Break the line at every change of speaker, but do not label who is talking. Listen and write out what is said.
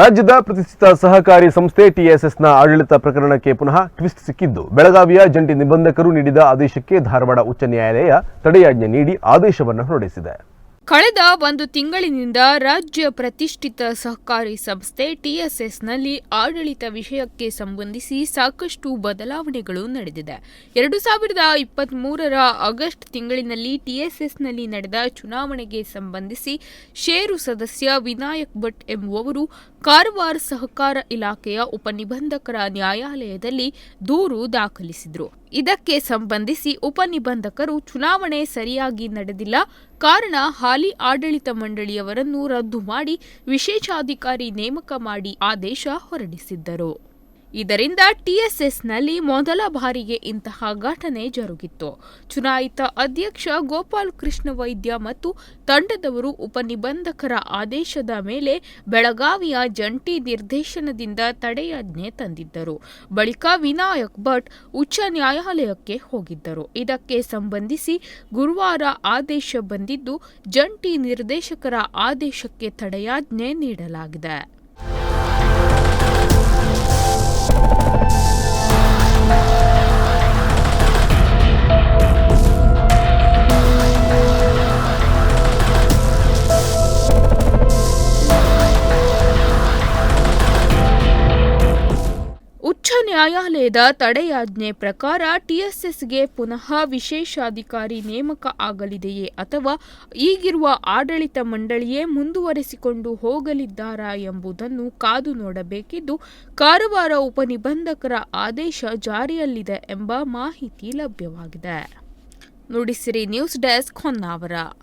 ರಾಜ್ಯದ ಪ್ರತಿಷ್ಠಿತ ಸಹಕಾರಿ ಸಂಸ್ಥೆ ಟಿಎಸ್ಎಸ್ನ ಆಡಳಿತ ಪ್ರಕರಣಕ್ಕೆ ಪುನಃ ಟ್ವಿಸ್ಟ್ ಸಿಕ್ಕಿದ್ದು. ಬೆಳಗಾವಿಯ ಜಂಟಿ ನಿಬಂಧಕರು ನೀಡಿದ ಆದೇಶಕ್ಕೆ ಧಾರವಾಡ ಉಚ್ಚ ನ್ಯಾಯಾಲಯ ತಡೆಯಾಜ್ಞೆ ನೀಡಿ ಆದೇಶವನ್ನು ಹೊರಡಿಸಿದೆ.
ಕಳೆದ ಒಂದು ತಿಂಗಳಿನಿಂದ ರಾಜ್ಯ ಪ್ರತಿಷ್ಠಿತ ಸಹಕಾರಿ ಸಂಸ್ಥೆ ಟಿಎಸ್ಎಸ್ನಲ್ಲಿ ಆಡಳಿತ ವಿಷಯಕ್ಕೆ ಸಂಬಂಧಿಸಿ ಸಾಕಷ್ಟು ಬದಲಾವಣೆಗಳು ನಡೆದಿದೆ. ಎರಡು ಸಾವಿರದ ಇಪ್ಪತ್ತ್ ಮೂರರ ಆಗಸ್ಟ್ ತಿಂಗಳಿನಲ್ಲಿ ಟಿಎಸ್ಎಸ್ನಲ್ಲಿ ನಡೆದ ಚುನಾವಣೆಗೆ ಸಂಬಂಧಿಸಿ ಷೇರು ಸದಸ್ಯ ವಿನಾಯಕ್ ಭಟ್ ಎಂಬುವವರು ಕಾರವಾರ ಸಹಕಾರ ಇಲಾಖೆಯ ಉಪನಿಬಂಧಕರ ನ್ಯಾಯಾಲಯದಲ್ಲಿ ದೂರು ದಾಖಲಿಸಿದ್ರು. ಇದಕ್ಕೆ ಸಂಬಂಧಿಸಿ ಉಪನಿಬಂಧಕರು ಚುನಾವಣೆ ಸರಿಯಾಗಿ ನಡೆದಿಲ್ಲ. ಕಾರಣ ಹಾಲಿ ಆಡಳಿತ ಮಂಡಳಿಯವರನ್ನು ರದ್ದು ಮಾಡಿ ವಿಶೇಷಾಧಿಕಾರಿ ನೇಮಕ ಮಾಡಿ ಆದೇಶ ಹೊರಡಿಸಿದ್ದರು. ಇದರಿಂದ ಟಿಎಸ್ಎಸ್ನಲ್ಲಿ ಮೊದಲ ಬಾರಿಗೆ ಇಂತಹ ಘಟನೆ ಜರುಗಿತ್ತು. ಚುನಾಯಿತ ಅಧ್ಯಕ್ಷ ಗೋಪಾಲ್ ಕೃಷ್ಣ ವೈದ್ಯ ಮತ್ತು ತಂಡದವರು ಉಪನಿಬಂಧಕರ ಆದೇಶದ ಮೇಲೆ ಬೆಳಗಾವಿಯ ಜಂಟಿ ನಿರ್ದೇಶನದಿಂದ ತಡೆಯಾಜ್ಞೆ ತಂದಿದ್ದರು. ಬಳಿಕ ವಿನಾಯಕ್ ಭಟ್ ಉಚ್ಚ ನ್ಯಾಯಾಲಯಕ್ಕೆ ಹೋಗಿದ್ದರು. ಇದಕ್ಕೆ ಸಂಬಂಧಿಸಿ ಗುರುವಾರ ಆದೇಶ ಬಂದಿದ್ದು, ಜಂಟಿ ನಿರ್ದೇಶಕರ ಆದೇಶಕ್ಕೆ ತಡೆಯಾಜ್ಞೆ ನೀಡಲಾಗಿದೆ. ನ್ಯಾಯಾಲಯದ ತಡೆಯಾಜ್ಞೆ ಪ್ರಕಾರ ಟಿಎಸ್ಎಸ್ಗೆ ಪುನಃ ವಿಶೇಷಾಧಿಕಾರಿ ನೇಮಕ ಆಗಲಿದೆಯೇ ಅಥವಾ ಈಗಿರುವ ಆಡಳಿತ ಮಂಡಳಿಯೇ ಮುಂದುವರೆಸಿಕೊಂಡು ಹೋಗಲಿದ್ದಾರಾ ಎಂಬುದನ್ನು ಕಾದು ನೋಡಬೇಕಿದ್ದು ಕಾರವಾರ ಉಪನಿಬಂಧಕರ ಆದೇಶ ಜಾರಿಯಲ್ಲಿದೆ ಎಂಬ ಮಾಹಿತಿ ಲಭ್ಯವಾಗಿದೆ. Nudisiri news desk Honnavar.